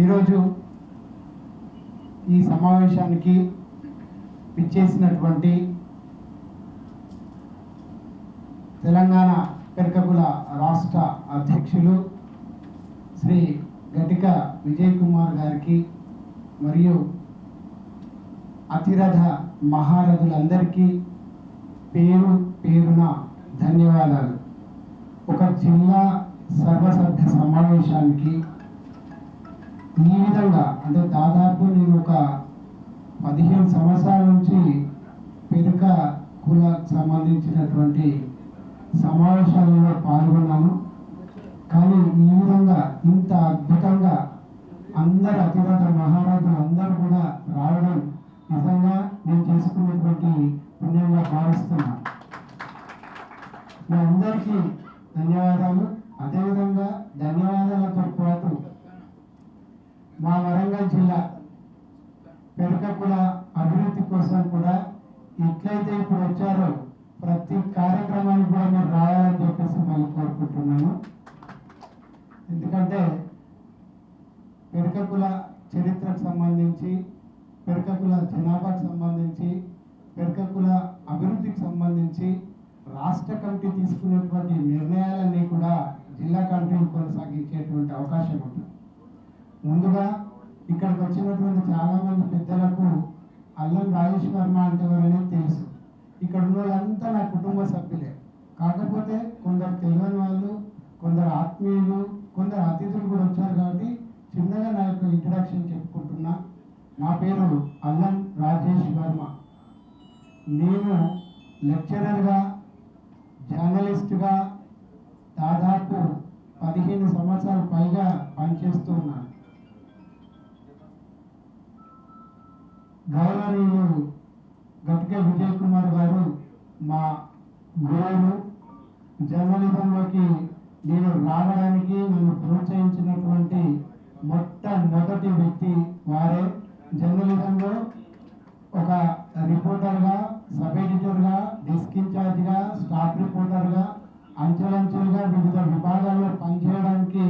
ఈరోజు ఈ సమావేశానికి పిచ్చేసినటువంటి తెలంగాణ పెరకకుల రాష్ట్ర అధ్యక్షులు శ్రీ గటిక విజయ్ కుమార్ గారికి మరియు అతిరథ మహారథులందరికీ పేరు పేరున ధన్యవాదాలు. ఒక జిల్లా సర్వసభ్య సమావేశానికి ఈ విధంగా అంటే దాదాపు నేను ఒక పదిహేను సంవత్సరాల నుంచి పెరుక కులకు సంబంధించినటువంటి సమావేశాలలో పాల్గొన్నాను. కానీ ఈ విధంగా ఇంత అద్భుతంగా అందరు అతిరథ మహారాజులు అందరూ కూడా రావడం నిజంగా నేను చేసుకున్నటువంటి పుణ్యంగా భావిస్తున్నాను మీ అందరికీ ధన్యవాదాలు అదేవిధంగా ధన్యవాదాలతో పాటు మా వరంగల్ జిల్లా పెరకకుల అభివృద్ధి కోసం కూడా ఎట్లయితే ఇప్పుడు వచ్చారో ప్రతి కార్యక్రమానికి కూడా మీరు రావాలని చెప్పేసి మళ్ళీ కోరుకుంటున్నాను. ఎందుకంటే పెరకకుల చరిత్రకు సంబంధించి పెరకకుల జనాభాకు సంబంధించి పెరకకుల అభివృద్ధికి సంబంధించి రాష్ట్ర కమిటీ తీసుకునేటువంటి నిర్ణయాలన్నీ కూడా జిల్లా కమిటీలు కొనసాగించేటువంటి అవకాశం ఉంటుంది. ముందుగా ఇక్కడికి వచ్చినటువంటి చాలామంది పెద్దలకు అల్లం రాజేష్ వర్మ అంటే ఎవరనేది తెలుసు. ఇక్కడ ఉన్న వాళ్ళంతా నా కుటుంబ సభ్యులే. కాకపోతే కొందరు తెలియని వాళ్ళు కొందరు ఆత్మీయులు కొందరు అతిథులు కూడా వచ్చారు కాబట్టి చిన్నగా నా యొక్క ఇంట్రడక్షన్ చెప్పుకుంటున్నా. నా పేరు అల్లం రాజేష్ వర్మ నేను లెక్చరర్గా జర్నలిస్ట్గా దాదాపు పదిహేను సంవత్సరాల పైగా పనిచేస్తూ ఉన్నాను. గౌరవనీయులు గట్కే విజయ్ కుమార్ గారు మా గురువులు జర్నలిజంలోకి నేను రావడానికి నన్ను ప్రోత్సహించినటువంటి మొట్టమొదటి వ్యక్తి వారే. జర్నలిజంలో ఒక రిపోర్టర్గా సబ్ ఎడిటర్గా డెస్క్ ఇన్ఛార్జ్గా స్టాఫ్ రిపోర్టర్గా అంచెలంచెలుగా వివిధ విభాగాల్లో పనిచేయడానికి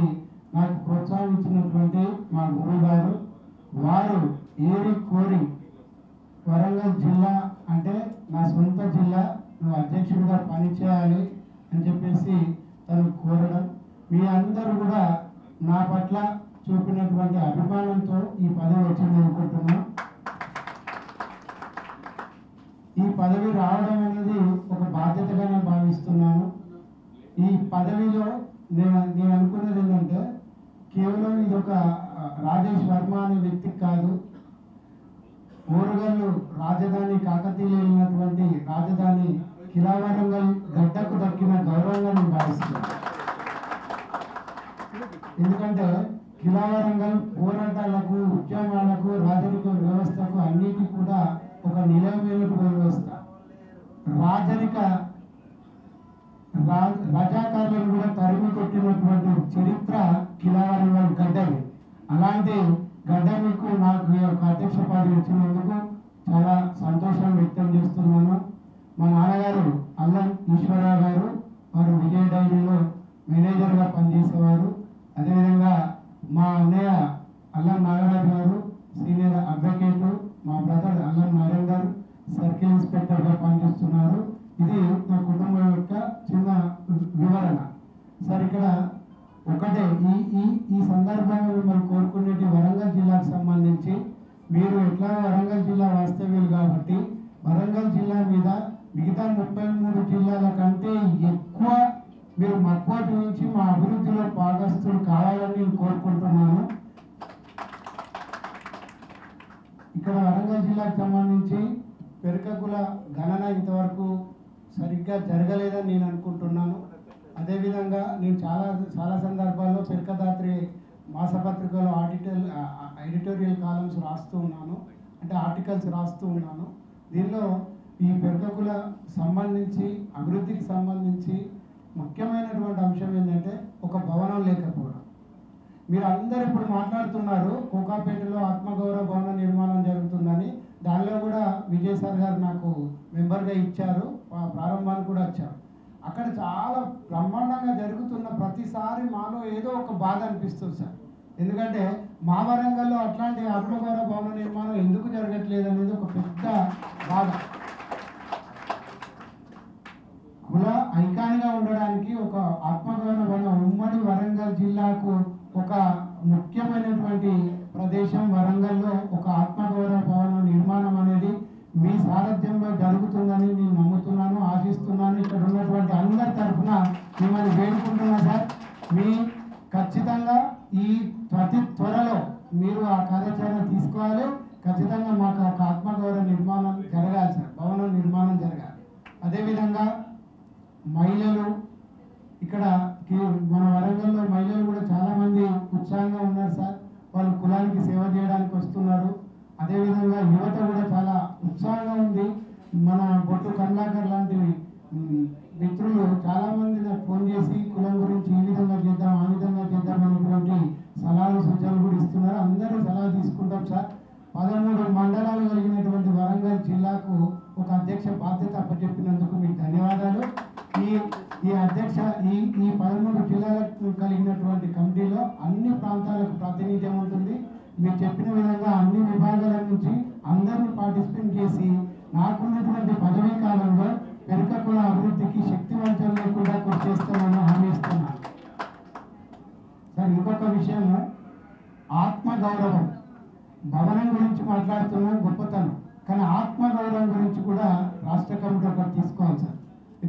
నాకు ప్రోత్సహించినటువంటి మా గురువు గారు. వారు ఏరి కోరి వరంగల్ జిల్లా అంటే నా సొంత జిల్లా నువ్వు అధ్యక్షుడిగా పనిచేయాలి అని చెప్పేసి తను కోరడం. మీ అందరూ కూడా నా పట్ల చూపినటువంటి అభిమానంతో ఈ పదవి వచ్చింది అనుకుంటున్నాను ఈ పదవి రావడం అనేది ఒక బాధ్యతగానే భావిస్తున్నాను. ఈ పదవిలో నేను నేను అనుకున్నది ఏంటంటే కేవలం ఇది ఒక రాజేష్ వర్మ అనే వ్యక్తికి కాదు ఓరుగల్లు రాజధాని కాకతీయమైనటువంటి రాజధాని కిలావరంగల్ గడ్డకు దక్కిన గౌరవంగా నేను భావిస్తున్నాను. ఎందుకంటే కిలావరంగల్ పోరాటాలకు ఉద్యమాలకు రాజరిక వ్యవస్థకు అన్నిటికీ కూడా ఒక నిలయమైనటువంటి వ్యవస్థ. రాజరిక రా- రజాకారులను కూడా తరిమి కొట్టినటువంటి చరిత్ర కిలావరంగల్ గడ్డది. అలాంటి గడ్డ మీకు నాకు ఈ యొక్క అధ్యక్ష పదవి ఇచ్చినందుకు చాలా సంతోషం వ్యక్తం చేస్తున్నాను. మా నాన్నగారు అల్లం ఈశ్వరరావు గారు వారు విజయ డైరీలో మేనేజర్గా పనిచేసేవారు. అదేవిధంగా మా అన్నయ్య అల్లం నాగరాజు గారు సీనియర్ అడ్వకేట్ మా బ్రదర్ అల్లం నరేందర్ సర్కిల్ ఇన్స్పెక్టర్గా పనిచేస్తున్నారు. ఇది నా కుటుంబం యొక్క చిన్న వివరణ. సార్ ఇక్కడ ఒకటే ఈ ఈ ఈ సందర్భంగా మిమ్మల్ని కోరుకునేటి వరం జిల్లాకు సంబంధించి మీరు ఎట్లా వరంగల్ జిల్లా వాస్తవ్యులు కాబట్టి వరంగల్ జిల్లా మీద మిగతా ముప్పై మూడు జిల్లాల కంటే ఎక్కువ మీరు మక్కువ నుంచి మా అభివృద్ధిలో భాగస్తులు కావాలని నేను కోరుకుంటున్నాను. ఇక్కడ వరంగల్ జిల్లాకు సంబంధించి పెరకకుల గణన ఇంతవరకు సరిగ్గా జరగలేదని నేను అనుకుంటున్నాను. అదేవిధంగా నేను చాలా చాలా సందర్భాల్లో పెరకదాత్రి మాసపత్రికలో ఆడిటర్ ఎడిటోరియల్ కాలమ్స్ రాస్తూ ఉన్నాను. అంటే ఆర్టికల్స్ రాస్తూ ఉన్నాను. దీనిలో ఈ పెరకకుల సంబంధించి అభివృద్ధికి సంబంధించి ముఖ్యమైనటువంటి అంశం ఏంటంటే ఒక భవనం లేకపోవడం. మీరు అందరు ఇప్పుడు మాట్లాడుతున్నారు కోకాపేటలో ఆత్మగౌరవ భవన నిర్మాణం జరుగుతుందని. దానిలో కూడా విజయసార్ గారు నాకు మెంబర్గా ఇచ్చారు. ప్రారంభానికి కూడా వచ్చారు. అక్కడ చాలా బ్రహ్మాండంగా జరుగుతున్న ప్రతిసారి మాలో ఏదో ఒక బాధ అనిపిస్తుంది సార్. ఎందుకంటే మా వరంగల్లో అట్లాంటి ఆత్మగౌరవ భవన నిర్మాణం ఎందుకు జరగట్లేదు అనేది ఒక పెద్ద బాధ. కుల ఐకాన్గా ఉండడానికి ఒక ఆత్మగౌరవ భవనం ఉమ్మడి వరంగల్ జిల్లాకు ఒక ముఖ్యమైనటువంటి ప్రదేశం వరంగల్లో ఒక ఆత్మగౌరవ భవనం నిర్మాణం అనేది మీ సారథ్యంలో జరుగుతుందని నేను నమ్ముతున్నాను ఆశిస్తున్నాను ఇక్కడ ఉన్న No, no, no. చెప్పిన విధంగా అన్ని విభాగాల నుంచి అందరినీ పార్టిసిపేట్ చేసి నాకున్నటువంటి పదవీ కాలంలో పెరుక కుల అభివృద్ధికి శక్తివంతం లేకుండా కృషి చేస్తామని హామీ ఇస్తున్నా. సార్ ఇంకొక విషయము ఆత్మగౌరవం. భవనం గురించి మాట్లాడుతున్న గొప్పతనం. కానీ ఆత్మగౌరవం గురించి కూడా రాష్ట్ర కమిటీ ఒకటి తీసుకోవాలి సార్.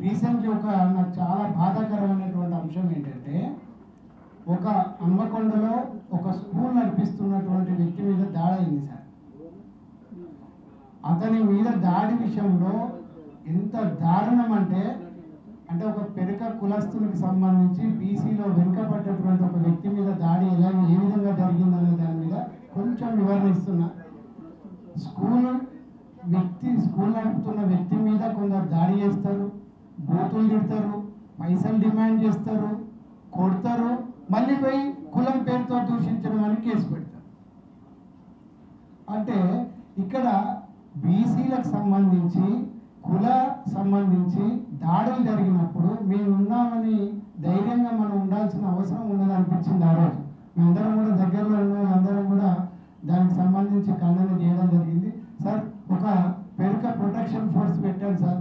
రీసెంట్లీ ఒక నాకు చాలా బాధాకరమైనటువంటి అంశం ఏంటంటే ఒక హన్మకొండలో ఒక స్కూల్ నడిపిస్తున్నటువంటి వ్యక్తి మీద దాడి అయింది సార్. అతని మీద దాడి విషయంలో ఎంత దారుణం అంటే అంటే ఒక పెరక కులస్తులకు సంబంధించి బీసీలో వెనుకబడ్డటువంటి ఒక వ్యక్తి మీద దాడి ఎలా ఏ విధంగా జరిగిందనే దాని మీద కొంచెం వివరణ ఇస్తున్నా. స్కూల్ వ్యక్తి స్కూల్ నడుపుతున్న వ్యక్తి మీద కొందరు దాడి చేస్తారు బూతులు తిడతారు పైసలు డిమాండ్ చేస్తారు మళ్ళీ పోయి కులం పేరుతో దూషించడం అని కేసు పెడతారు. అంటే ఇక్కడ బీసీలకు సంబంధించి కుల సంబంధించి దాడులు జరిగినప్పుడు మేము ఉన్నామని ధైర్యంగా మనం ఉండాల్సిన అవసరం ఉన్నది అనిపించింది ఆ రోజు. మేమందరం కూడా దగ్గరలో ఉన్న అందరం కూడా దానికి సంబంధించి ఖండన చేయడం జరిగింది సార్ ఒక పెరుక ప్రొటెక్షన్ ఫోర్స్ పెట్టారు సార్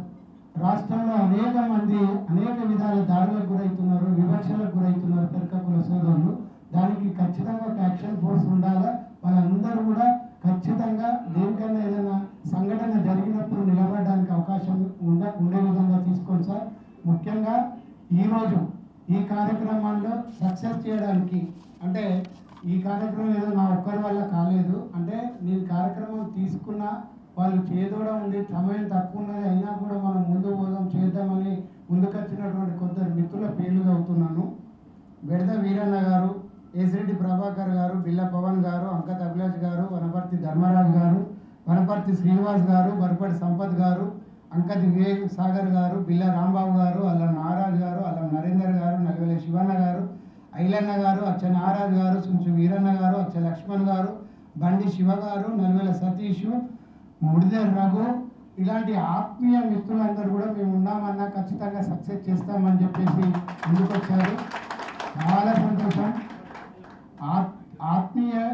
రాష్ట్రంలో అనేక మంది అనేక విధాల దాడులకు గురవుతున్నారు వివక్షలకు గురవుతున్నారు పెరక కుల సోదరులు. దానికి ఖచ్చితంగా ఒక యాక్షన్ ఫోర్స్ ఉండాలా? వాళ్ళందరూ కూడా ఖచ్చితంగా దేనికైనా ఏదైనా సంఘటన జరిగినప్పుడు నిలబడడానికి అవకాశం ఉండ ఉండే విధంగా తీసుకోండి సార్. ముఖ్యంగా ఈరోజు ఈ కార్యక్రమాల్లో సక్సెస్ చేయడానికి అంటే ఈ కార్యక్రమం ఏదో నా ఒక్కరి వల్ల కాలేదు. అంటే నేను కార్యక్రమం తీసుకున్న వాళ్ళు చేదోడ ఉంది సమయం తక్కువ ఉన్నది అయినా కూడా మనం ముందు పోదాం చేద్దామని ముందుకొచ్చినటువంటి కొందరు మిత్రుల పేర్లు చదువుతున్నాను. బెడద వీరన్న గారు ఏసిరెడ్డి ప్రభాకర్ గారు బిల్ల పవన్ గారు అంకత్ అభిలాష్ గారు వనపర్తి ధర్మరాజు గారు వనపర్తి శ్రీనివాస్ గారు బరపటి సంపత్ గారు అంకత్ వివేక్ సాగర్ గారు బిల్ల రాంబాబు గారు అల్లం నారాజ్ గారు అల్లం నరేందర్ గారు నగవేల శివన్న గారు ఐలన్న గారు అచ్చ నారాజ్ గారు సుంచు వీరన్న గారు అచ్చ లక్ష్మణ్ గారు బండి శివ గారు నలువేల సతీష్ ముడిదర్ రఘు. ఇలాంటి ఆత్మీయ మిత్రులందరూ కూడా మేము ఉన్నామన్నా ఖచ్చితంగా సక్సెస్ చేస్తామని చెప్పేసి ముందుకొచ్చారు చాలా సంతోషం. ఆత్- ఆత్మీయ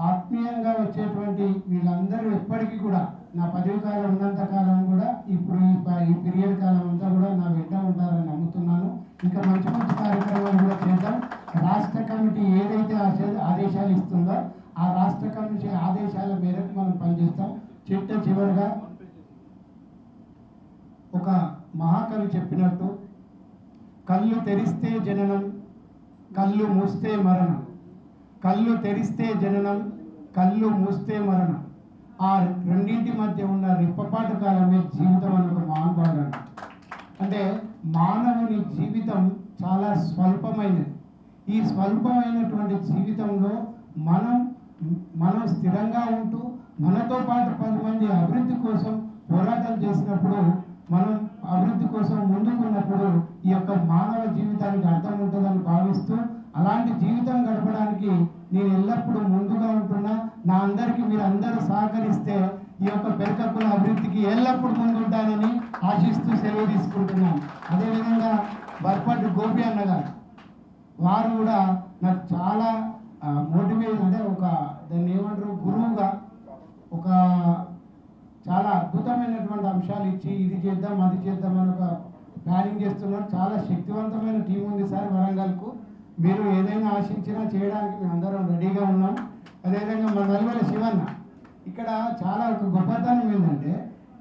ఆత్మీయంగా వచ్చేటువంటి వీళ్ళందరూ ఎప్పటికీ కూడా నా పదవి కాలం ఉన్నంత కాలం కూడా ఇప్పుడు ఈ ప- ఈ పీరియడ్ కాలం అంతా కూడా నా వెంట ఉంటారని నమ్ముతున్నాను. ఇంకా మంచి మంచి కార్యక్రమాలు కూడా చేద్దాం. రాష్ట్ర కమిటీ ఏదైతే ఆశ- ఆదేశాలు ఇస్తుందో ఆ రాష్ట్ర కమిటీ ఆదేశాల మేరకు మనం పనిచేస్తాం. చిట్ట చివరిగా ఒక మహాకవి చెప్పినట్టు కళ్ళు తెరిస్తే జననం కళ్ళు మూస్తే మరణం. కళ్ళు తెరిస్తే జననం కళ్ళు మూస్తే మరణం. ఆ రెండింటి మధ్య ఉన్న రిప్పపాటు కాలమే జీవితం అని ఒక మహానుభావుడు అంటే మానవుని జీవితం చాలా స్వల్పమైనది. ఈ స్వల్పమైనటువంటి జీవితంలో మనం మనం స్థిరంగా ఉంటూ మనతో పాటు పది మంది అభివృద్ధి కోసం పోరాటం చేసినప్పుడు మనం అభివృద్ధి కోసం ముందుకున్నప్పుడు ఈ యొక్క మానవ జీవితానికి అర్థం ఉంటుందని భావిస్తూ అలాంటి జీవితం గడపడానికి నేను ఎల్లప్పుడూ ముందుగా ఉంటున్నా. నా అందరికీ మీరు అందరూ సహకరిస్తే ఈ యొక్క పెరకకుల అభివృద్ధికి ఎల్లప్పుడూ ముందుంటానని ఆశిస్తూ సెలవు తీసుకుంటున్నాను. అదేవిధంగా బర్పడ్డు గోపి అన్న గారు వారు కూడా నాకు చాలా మోటివేట్ అంటే ఒక దాన్ని ఏమంటారు? గురువుగా ఒక చాలా అద్భుతమైనటువంటి అంశాలు ఇచ్చి ఇది చేద్దాం అది చేద్దాం అని ఒక ప్లానింగ్ చేస్తున్నారు. చాలా శక్తివంతమైన టీం ఉంది సార్ వరంగల్కు. మీరు ఏదైనా ఆశించినా చేయడానికి మేము అందరం రెడీగా ఉన్నాం. అదేవిధంగా మన నల్గొండ శివన్న ఇక్కడ చాలా ఒక గొప్పతనం ఏంటంటే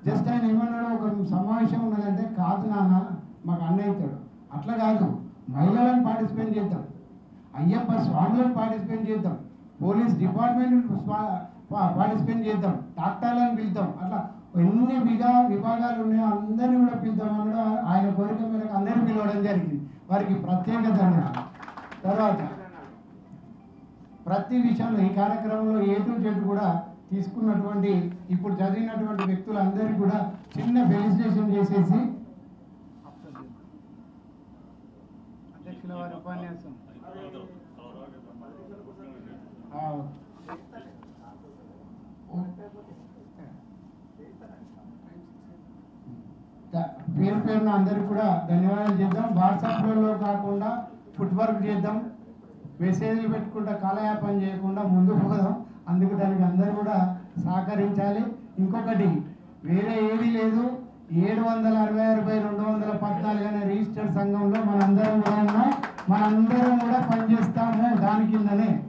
జస్ట్ ఆయన ఏమన్నాడు? ఒక సమావేశం ఉన్నదంటే కాదు నాన్న మాకు అన్న అవుతాడు అట్లా కాదు. మహిళలను పార్టిసిపేట్ చేద్దాం. అయ్యప్ప స్వాములను పార్టిసిపేట్ చేద్దాం. పోలీస్ డిపార్ట్మెంట్ పార్టిసిపేట్ చేద్దాం. డాక్టర్లను పిలుద్దాం. అట్లా ఎన్ని విగా విభాగాలు ఉన్నాయో అందరినీ కూడా పిలుద్దాం అని కూడా ఆయన కోరిక మేరకు అందరినీ పిలవడం జరిగింది. వారికి ప్రత్యేక ధన్యవాదాలు. తర్వాత ప్రతి విషయంలో ఈ కార్యక్రమంలో ఏ టు జెడ్ కూడా తీసుకున్నటువంటి ఇప్పుడు చదివినటువంటి వ్యక్తులందరికీ కూడా చిన్న ఫెలిసిటేషన్ చేసేసి అధ్యక్షుల వారి ఉపన్యాసం. పేరు పేరున అందరికి కూడా ధన్యవాదాలు చేద్దాం వాట్సాప్లలో కాకుండా ఫుట్ వర్క్ చేద్దాం. మెసేజ్లు పెట్టుకుంటా కాలయాపన చేయకుండా ముందుకు పోదాం. అందుకు దానికి అందరూ కూడా సహకరించాలి. ఇంకొకటి వేరే ఏది లేదు. ఏడు వందల అరవై అరవై రెండు వందల పద్నాలుగు అనే రిజిస్టర్డ్ సంఘంలో మనందరం కూడా ఉన్నాం. మనందరం కూడా పనిచేస్తాము. దాని కిందనే